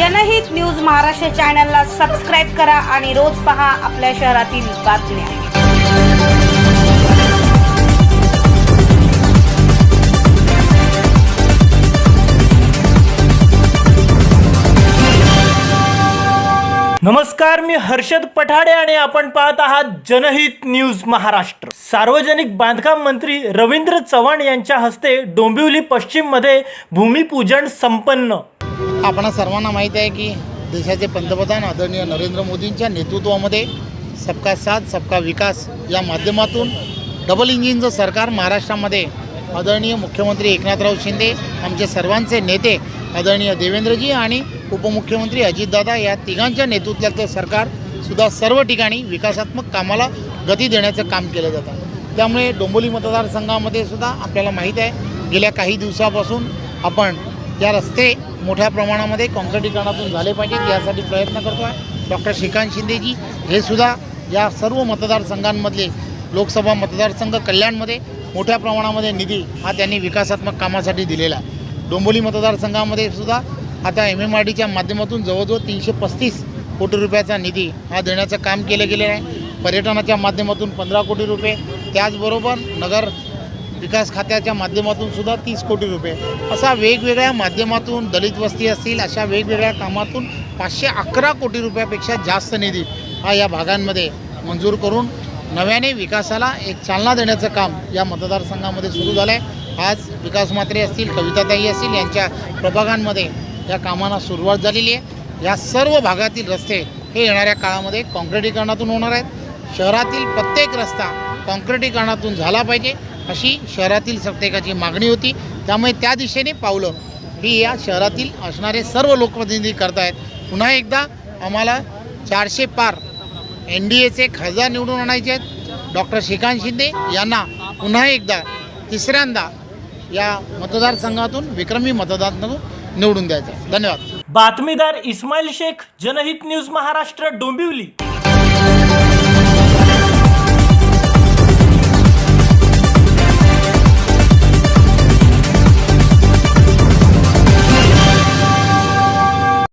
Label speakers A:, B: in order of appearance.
A: जनहित न्यूज महाराष्ट्र चॅनलला सबस्क्राईब करा आणि रोज पहा आपल्या शहरातील बातम्या.
B: नमस्कार मी हर्षद पठाडे आणि आपण पाहत आहात जनहित न्यूज महाराष्ट्र. सार्वजनिक बांधकाम मंत्री रवींद्र चव्हाण यांच्या हस्ते डोंबिवली पश्चिममध्ये भूमिपूजन संपन्न.
C: आपणा सर्वांना माहीत आहे की देशाचे पंतप्रधान आदरणीय नरेंद्र मोदींच्या नेतृत्वामध्ये सबका साथ सबका विकास या माध्यमातून डबल इंजिनचं सरकार महाराष्ट्रामध्ये आदरणीय मुख्यमंत्री एकनाथराव शिंदे आमचे सर्वांचे नेते आदरणीय देवेंद्रजी आणि उपमुख्यमंत्री अजितदादा या तिघांच्या नेतृत्वातलं सरकार सुद्धा सर्व ठिकाणी विकासात्मक कामाला गती देण्याचं काम केलं जातं. त्यामुळे डोंबोली मतदारसंघामध्ये सुद्धा आपल्याला माहीत आहे गेल्या काही दिवसापासून आपण या रस्ते मोठ्या प्रमाणामध्ये काँक्रिटीकरणातून झाले पाहिजेत यासाठी प्रयत्न करतो आहे डॉक्टर श्रीकांत शिंदेजी हे सुद्धा या सर्व मतदारसंघांमधले लोकसभा मतदारसंघ कल्याणमध्ये मोठ्या प्रमाणामध्ये निधी हा त्यांनी विकासात्मक कामासाठी दिलेला आहे. डोंबोली मतदारसंघामध्ये सुद्धा आता एम एम आर डीच्या माध्यमातून जवळजवळ तीनशे पस्तीस कोटी रुपयाचा निधी हा देण्याचं काम केलं गेलेलं आहे. पर्यटनाच्या माध्यमातून पंधरा कोटी रुपये. त्याचबरोबर नगर विकास खात्याच्या माध्यमातून सुद्धा तीस कोटी रुपये. असा वेगवेगळ्या माध्यमातून दलित वस्ती असतील अशा वेगवेगळ्या कामातून पाचशे अकरा कोटी रुपयापेक्षा जास्त निधी हा या भागांमध्ये मंजूर करून नव्याने विकासाला एक चालना देण्याचं काम या मतदारसंघामध्ये सुरू झालं आहे आज विकास म्हात्रे असतील कविताताई असतील यांच्या प्रभागांमध्ये या कामांना सुरुवात झालेली आहे. या सर्व भागातील रस्ते हे येणाऱ्या काळामध्ये काँक्रिटीकरणातून होणार आहेत. शहरातील प्रत्येक रस्ता काँक्रिटीकरणातून झाला पाहिजे. अशी शहरातील प्रत्येकाची मागणी होती. त्यामुळे त्या दिशेने पावलं. ही या शहरातील असणारे सर्व लोकप्रतिनिधी करत आहेत पुन्हा एकदा आम्हाला चारशे पार एन डी एचे खासदार निवडून आणायचे आहेत. डॉक्टर श्रीकांत शिंदे यांना पुन्हा एकदा तिसऱ्यांदा या मतदारसंघातून विक्रमी मतदानातून निवडून द्यायचं. आहे. धन्यवाद.
B: बातमीदार इस्माईल शेख जनहित न्यूज महाराष्ट्र डोंबिवली.